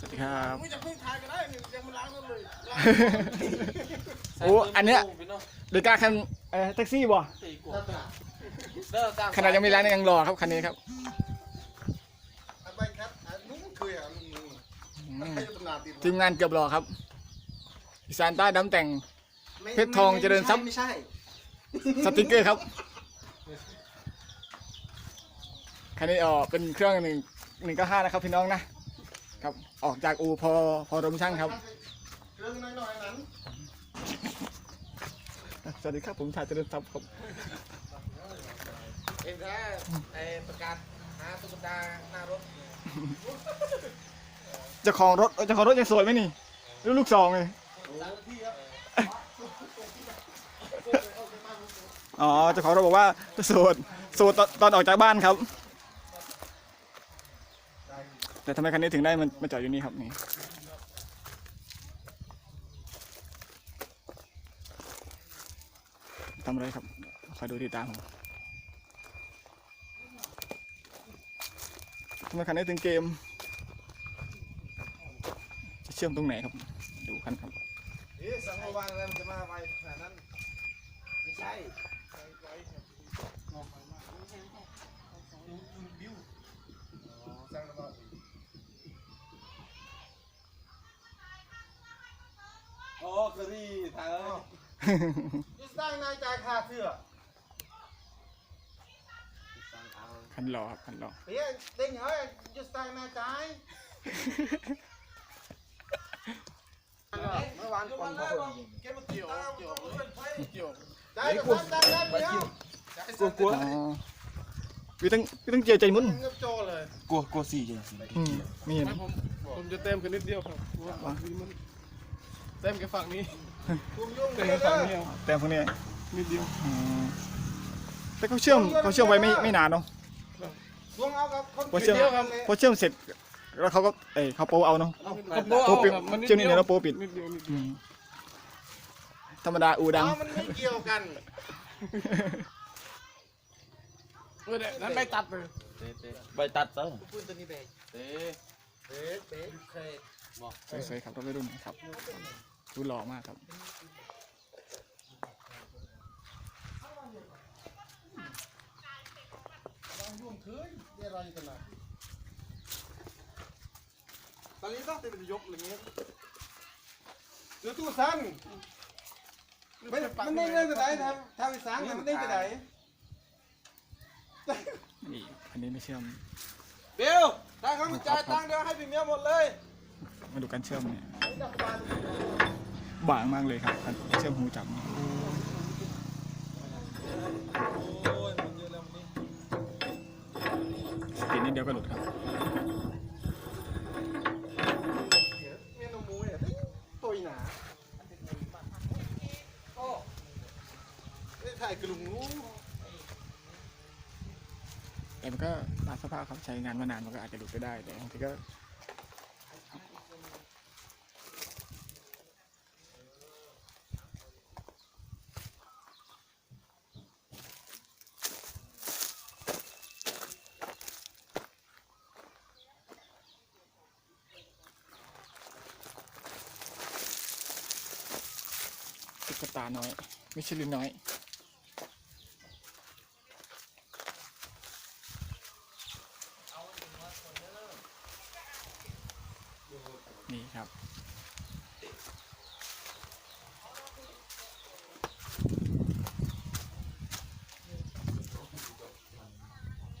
สวัสดีครับไม่จะเพิ่งทายก็ได้นี่ยังไม่ล้างรถเลยโอ้อันเนี้ยเดกาคันเอ่อแท็กซี่บ่เด้อตามขนาดยังไม่ร้านยังรอครับคันนี้ครับอันใบแคทอันนู้นเคยอะลุงนู้นอืมใครจะตำนานติดทีมงานเกือบรอครับอีสานใต้ดำแต่ง เพชรทองเจริญทรัพย์ ไม่ใช่สติกเกอร์ครับคันนี้เออเป็นเครื่องหนึ่งหนึ่งเก้าห้านะครับพี่น้องนะ ครับออกจากอูพอพอรมช่างครับเรื่องน้อยๆนั้นสวัสดีครับผมชายเจริญทรัพย์ครับเอ็มถ้าไอ้ประกาศหาตุ๊กตาหน้ารถเจ้าของรถเจ้าของรถยังสวยไหมนี่ลูกลูกซองเลยอ๋อเจ้าของรถบอกว่าโสดโสดตอนตอนออกจากบ้านครับ แต่ทำไมคันนี้ถึงได้มันมาจอดอยู่นี่ครับนี่ทำอะไรครับคอยดูติดตามผมทำไมคันนี้ถึงเกม จะเชื่อมตรงไหนครับ ดูกันครับเอ๊ะสังวานอะไรมันจะมาไวขนาดนั้น ไม่ใช่ รี่ทางเอ้ยยิ่งสร้างนายจ่ายค่าเสื้อคันรอครับคันรอเฮ้ยเด้งเฮ้ยยิ่งสร้างนายจ่ายเมื่อวานก่อนเขาเก็บมาเกี่ยวเกี่ยวเกี่ยวได้ก็ได้ได้ได้เดียวกลัวกลัวอ๋อวิต้องวิต้องเจียวใจมุนเงียบโจเลยกลัวกลัวสี่จริงอืมมีเห็นผมผมจะเต็มกันนิดเดียวครับ เพราะว่าฝั่งนี้มันเต็มแค่ฝั่งนี้คุมยุ่งเต็มเลยแค่เด้ฝั่งอนี้เอาแต่พวกนี้นิดเดียวอืมแต่เขาเชื่อมเขาเชื่อมไว้ไม่ไม่นานเนาะลงเอากับคนพอเชื่อมเดียวกันเลยพอเชื่อมเสร็จแล้วเขาก็เอ้ยเขาโปรเอาเนาะกระโปรงโปรปิดครับมันนิดเชื่อมนิดเดีเดียยววแล้วโปรปิด นิดเดียวนิดอืเดียวมธรรมดาอูดัง เอามันไม่เกี่ยวกัน เออเนี่ยนั้นไม่ตัดเลย ใบตัดซะ พูดตัวนี้เบรกเต้เบรกเบรกเคย สวยๆครับรถวัยรุ่นครับดูหล่อมากครับยุ่งคืนเดี๋ยวเราอยู่ตรงไหนตอนนี้ต้องเป็นยกอย่างเงี้ยเดี๋ยวตู้สั้นไม่มันไม่ได้ไปไหนทำทำอีสานมันไม่ได้ไปไหนนี่อันนี้ไม่เชื่อมเดี๋ยวถ้าเขาไม่จ่ายตังค์เดี๋ยวให้พี่เมียหมดเลย มาดูการเชื่อมเนี่ยบางมากเลยครับการเชื่อมหูจับเนี่ยสกินนิดเดียวก็หลุดครับเมียนมูเนี่ยตัวหนาโอ้ไม่ถ่ายกลุ่มงูแต่มันก็ตามสภาพครับใช้งานมานานมันก็อาจจะหลุดไปได้แต่บางทีก็ กตาน้อยมิชลินน้อยนี่ครับ